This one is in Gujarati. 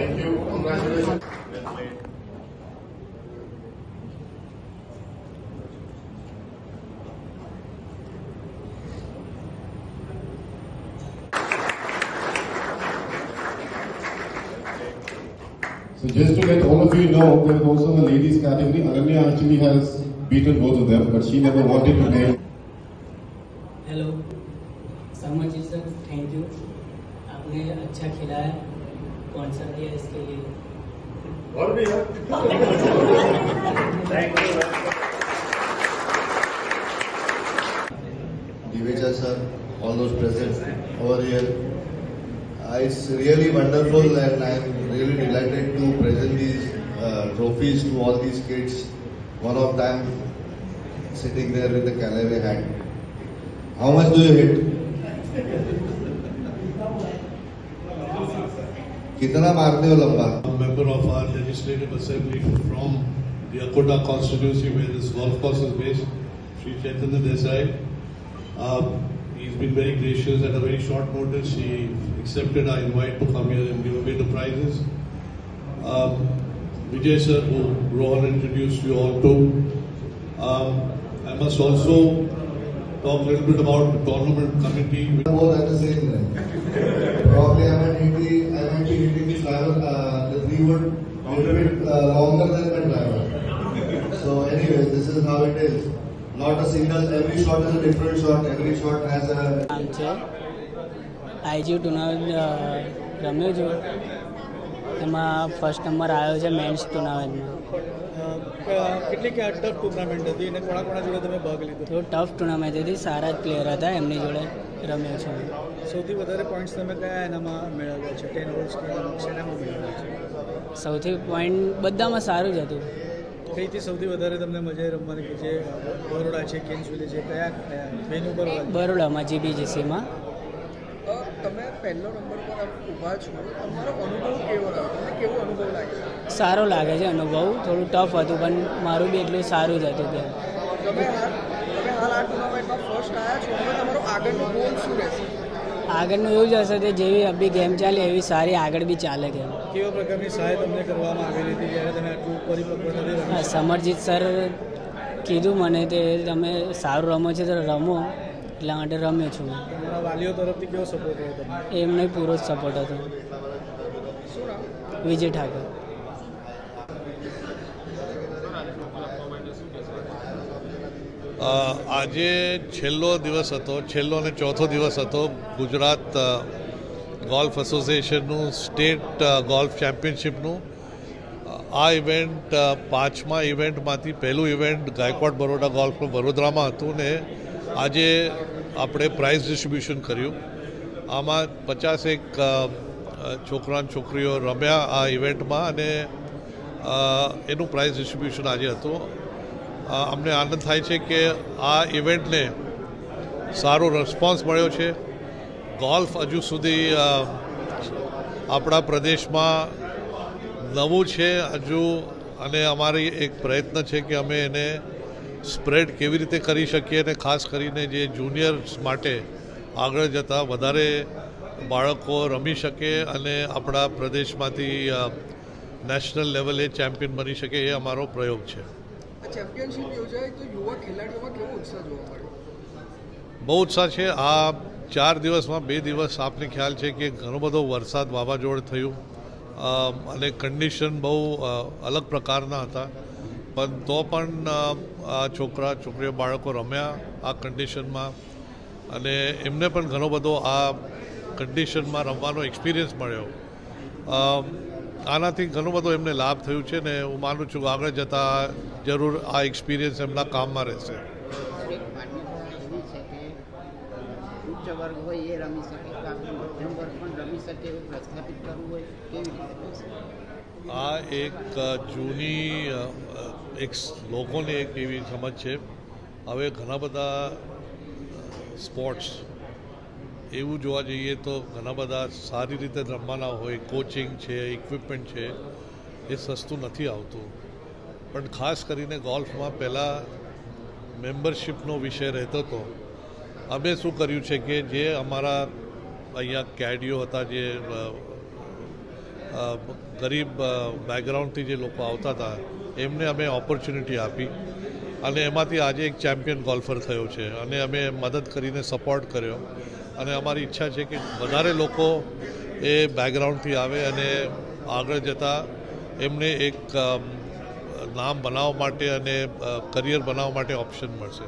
Thank you. Congratulations. So just to let all of you know, there is also the ladies category. Aranya actually has beaten both of them, but she never wanted to name. Hello. So much thank you. आपने अच्छा खिलाया स्पॉन्सर दिया इसके लिए Diveja sir, all those present over here. Uh, it's really wonderful and I'm really delighted to present these uh, trophies to all these kids. One of them sitting there with the Calais hat. How much do you hit? कितना मारते हो लंबा a member of our legislative assembly from the Akota constituency where this golf course is based, Sri Chaitanya Desai. Uh, he's been very gracious at a very short notice. He accepted our invite to come here and give away the prizes. Um, Vijay sir, who Rohan introduced you all to. Um, I must also talk a little bit about the tournament committee. both at the same time. Probably I might hit the, I might be hitting the driver, uh, the three wood a little bit uh, longer than my driver. So anyways, this is how it is. Not a single, every shot is a different shot, every shot has a નામ છે આઈજી ટુર્નામેન્ટ રમ્યો છું એમાં ફર્સ્ટ નંબર આવ્યો છે મેન્સ ટુર્નામેન્ટમાં કેટલી ટફ ટુર્નામેન્ટ હતી અને કોણા કોણા જોડે તમે ભાગ લીધો? તો ટફ ટુર્નામેન્ટ હતી સારા જ પ્લેયર હતા એમની જોડે રમ્યો છું સૌથી વધારે પોઈન્ટ્સ તમે કયા એનામાં મેળવ્યા છે? ટેન હોલ્સ કે શેનામાં મેળવ્યા છે? સૌથી પોઈન્ટ બધામાં સારું જ હતું. કઈથી સૌથી વધારે તમને મજા આવી રમવાની? કે જે બરોડા છે કિંગ્સવિલે છે કયા કયા? વેન્યુ પર બરોડામાં જીબીજીસીમાં તમે પહેલો નંબર પર ઊભા છો તમારો અનુભવ કેવો રહ્યો? તમને કેવો અનુભવ લાગ્યો સારો લાગે છે અનુભવ. થોડું ટફ હતું પણ મારું બી એટલું સારું જ હતું ત્યાં. તમે તમે હાલ આ ટુર્નામેન્ટમાં ફર્સ્ટ આવ્યા છો હવે તમારો આગળનો ગોલ શું રહેશે? આગળનું એવું જ હશે કે જેવી અભી ગેમ ચાલે એવી સારી આગળ બી ચાલે ગેમ કેવા પ્રકારની સહાય તમને કરવામાં આવેલી હતી જ્યારે તમે આટલું પરિપક્વ હા સમરજીત સર કીધું મને તે તમે સારું રમો છો તો રમો. એટલા માટે રમ્યો છું. તમારા વાલીઓ તરફથી કેવો સપોર્ટ તમને? એમને પૂરો જ સપોર્ટ હતો. વિજય ઠાકર. આજે છેલ્લો દિવસ હતો છેલ્લો અને ચોથો દિવસ હતો ગુજરાત ગોલ્ફ એસોસિએશનનું સ્ટેટ ગોલ્ફ ચેમ્પિયનશિપનું. આ ઇવેન્ટ પાંચમા ઇવેન્ટમાંથી પહેલું ઇવેન્ટ ગાયકવાડ બરોડા ગોલ્ફ વડોદરામાં હતું ને આજે આપણે પ્રાઇઝ ડિસ્ટ્રીબ્યુશન કર્યું. આમાં પચાસેક છોકરા છોકરીઓ રમ્યા આ ઇવેન્ટમાં અને એનું પ્રાઇઝ ડિસ્ટ્રીબ્યુશન આજે હતું. અમને આનંદ થાય છે કે આ ઇવેન્ટને સારો રિસ્પોન્સ મળ્યો છે. ગોલ્ફ હજુ સુધી આપણા પ્રદેશમાં નવું છે હજુ અને અમારી એક પ્રયત્ન છે કે અમે એને સ્પ્રેડ કેવી રીતે કરી શકીએ અને ખાસ કરીને જે જુનિયર્સ માટે આગળ જતાં વધારે બાળકો રમી શકે અને આપણા પ્રદેશમાંથી નેશનલ લેવલે ચેમ્પિયન બની શકે એ અમારો પ્રયોગ છે. બહુ ઉત્સાહ છે. આ ચાર દિવસમાં બે દિવસ આપને ખ્યાલ છે કે ઘણો બધો વરસાદ વાવાઝોડ થયું. અને કન્ડિશન બહુ અલગ પ્રકારના હતા. પણ તો પણ આ છોકરા, છોકરીઓ, બાળકો રમ્યા આ કન્ડિશનમાં અને એમને પણ ઘણો બધો આ કન્ડિશનમાં રમવાનો એક્સપિરિયન્સ મળ્યો. આનાથી ઘણો બધો એમને લાભ થયું છે ને હું માનું છું આગળ જતાં જરૂર આ એક્સપિરિયન્સ એમના કામમાં રહેશે. વર્ગ હોય એ રમી શકે મધ્યમ વર્ગ પણ રમી શકે એવું પ્રસ્થાપિત કરવું હોય, કેવી રીતે આ એક જૂની એક લોકોની એક એવી સમજ છે. હવે ઘણા બધા સ્પોર્ટ્સ, એવું જોવા જઈએ તો ઘણા બધા સારી રીતે રમવાના હોય, કોચિંગ છે, ઇક્વિપમેન્ટ છે, એ સસ્તું નથી આવતું. પણ ખાસ કરીને ગોલ્ફમાં પહેલાં મેમ્બરશિપનો વિષય રહેતો હતો અમે શું કર્યું છે કે જે અમારા અહીંયા કેડીઓ હતા, જે ગરીબ બેકગ્રાઉન્ડથી જે લોકો આવતા હતા, એમને અમે ઓપોર્ચ્યુનિટી આપી. અને એમાંથી આજે એક ચેમ્પિયન ગોલ્ફર થયો છે. અને અમે મદદ કરીને સપોર્ટ કર્યો. અને અમારી ઈચ્છા છે કે વધારે લોકો એ બેકગ્રાઉન્ડથી આવે અને આગળ જતાં એમને એક નામ બનાવવા માટે અને કરિયર બનાવવા માટે ઓપ્શન મળશે.